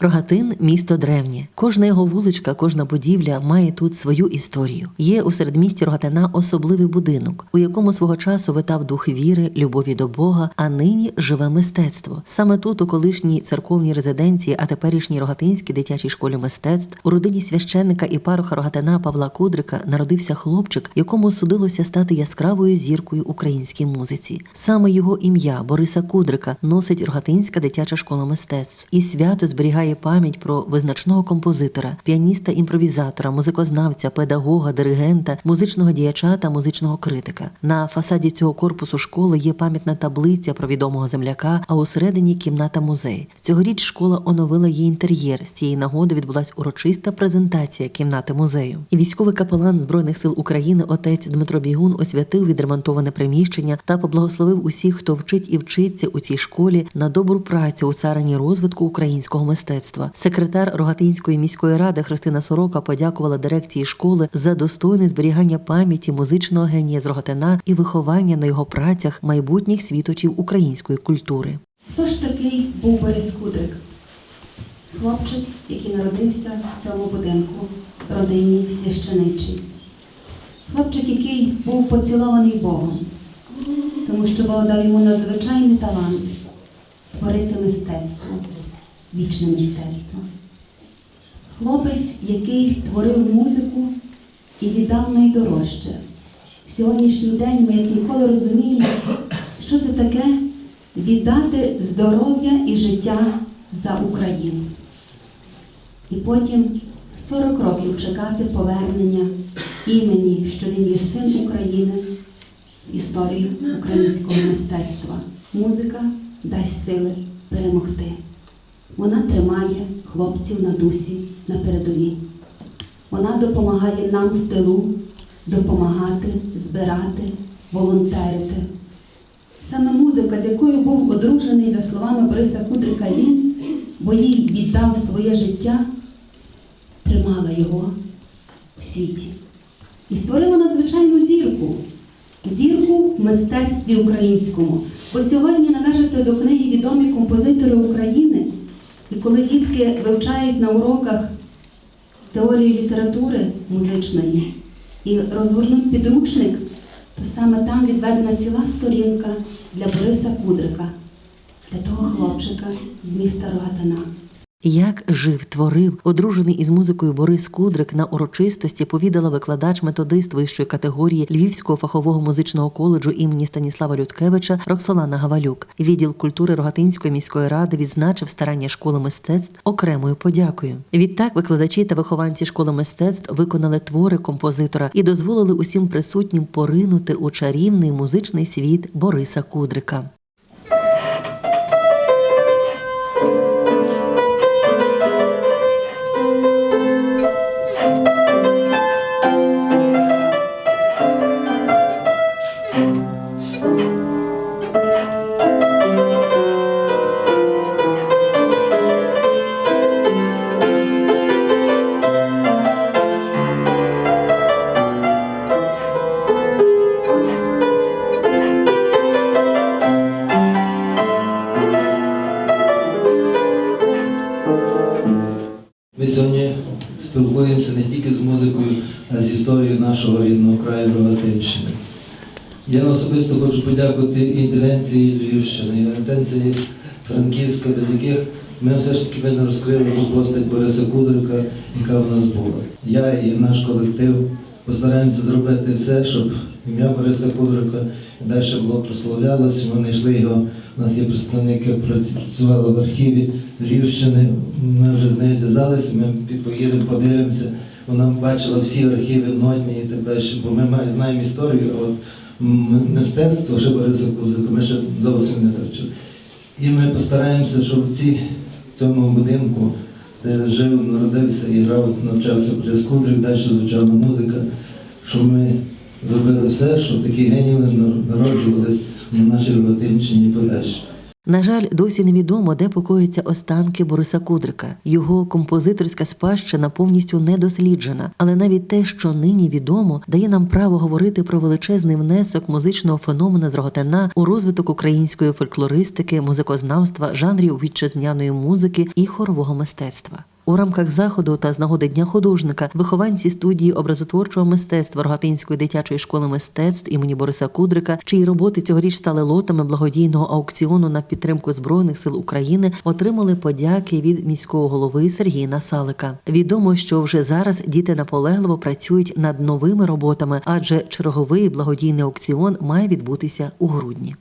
Рогатин місто древнє. Кожна його вуличка, кожна будівля має тут свою історію. Є у середмісті Рогатина особливий будинок, у якому свого часу витав дух віри, любові до Бога, а нині живе мистецтво. Саме тут, у колишній церковній резиденції, а теперішній Рогатинській дитячій школі мистецтв, у родині священника і пароха Рогатина Павла Кудрика народився хлопчик, якому судилося стати яскравою зіркою українській музиці. Саме його ім'я Бориса Кудрика носить Рогатинська дитяча школа мистецтв, і свято зберігає пам'ять про визначного композитора, піаніста, імпровізатора, музикознавця, педагога, диригента, музичного діяча та музичного критика. На фасаді цього корпусу школи є пам'ятна таблиця про відомого земляка, а усередині кімната музей. Цьогоріч школа оновила її інтер'єр. З цієї нагоди відбулась урочиста презентація кімнати музею. І військовий капелан збройних сил України отець Дмитро Бігун освятив відремонтоване приміщення та поблагословив усіх, хто вчить і вчиться у цій школі на добру працю у царині розвитку українського мистецтва. Секретар Рогатинської міської ради Христина Сорока подякувала дирекції школи за достойне зберігання пам'яті музичного генія з Рогатина і виховання на його працях майбутніх світочів української культури. Хто ж такий був Борис Кудрик? Хлопчик, який народився в цьому будинку, родині священичій. Хлопчик, який був поцілований Богом, тому що Бог йому надзвичайний талант творити мистецтво, вічне мистецтво. Хлопець, який творив музику і віддав найдорожче. В сьогоднішній день ми як ніколи розуміємо, що це таке віддати здоров'я і життя за Україну. І потім 40 років чекати повернення імені, що він є син України, в історію українського мистецтва. Музика дасть сили перемогти. Вона тримає хлопців на дусі на передовій. Вона допомагає нам в тилу допомагати, збирати, волонтерити. Саме музика, з якою був одружений, за словами Бориса Кудрика, він, бо їй віддав своє життя, тримала його в світі. І створила надзвичайну зірку. Зірку в мистецтві українському. Бо сьогодні належати до книги відомі композитори України. Коли дітки вивчають на уроках теорію літератури музичної і розгорнуть підручник, то саме там відведена ціла сторінка для Бориса Кудрика, для того хлопчика з міста Рогатина. Як жив, творив, одружений із музикою Борис Кудрик на урочистості повідала викладач-методист вищої категорії Львівського фахового музичного коледжу імені Станіслава Людкевича Роксолана Гавалюк. Відділ культури Рогатинської міської ради відзначив старання школи мистецтв окремою подякою. Відтак викладачі та вихованці школи мистецтв виконали твори композитора і дозволили усім присутнім поринути у чарівний музичний світ Бориса Кудрика. Ми сьогодні спілкуємося не тільки з музикою, а з історією нашого рідного краю Рогатинщини. Я особисто хочу подякувати і інтелігенції Львівщини, і інтелігенції Франківська, без яких ми все ж таки не розкрили постать Бориса Кудрика, яка в нас була. Я і наш колектив постараємося зробити все, щоб ім'я Бориса Кудрика далі було прославлялося. Ми знайшли його. У нас є представники, працювали в архіві Львівщини. Ми вже з нею зв'язалися, ми поїдемо, подивимося. Вона бачила всі архіви нотні і так далі, бо ми знаємо історію, а от мистецтво вже Бориса Кузика, ми ще зовсім не вивчили. І ми постараємося, щоб в цьому будинку, де жив, народився і грав, навчався Борис Кудрик, далі звучала музика, щоб ми зробили все, щоб такі генії народжувались на нашій Рогатинщині і подальше. На жаль, досі невідомо, де покоїться останки Бориса Кудрика. Його композиторська спадщина повністю не досліджена, але навіть те, що нині відомо, дає нам право говорити про величезний внесок музичного феномена з Роготина у розвиток української фольклористики, музикознавства, жанрів вітчизняної музики і хорового мистецтва. У рамках заходу та з нагоди Дня художника вихованці студії образотворчого мистецтва Рогатинської дитячої школи мистецтв імені Бориса Кудрика, чиї роботи цьогоріч стали лотами благодійного аукціону на підтримку збройних сил України, отримали подяки від міського голови Сергія Насалика. Відомо, що вже зараз діти наполегливо працюють над новими роботами, адже черговий благодійний аукціон має відбутися у грудні.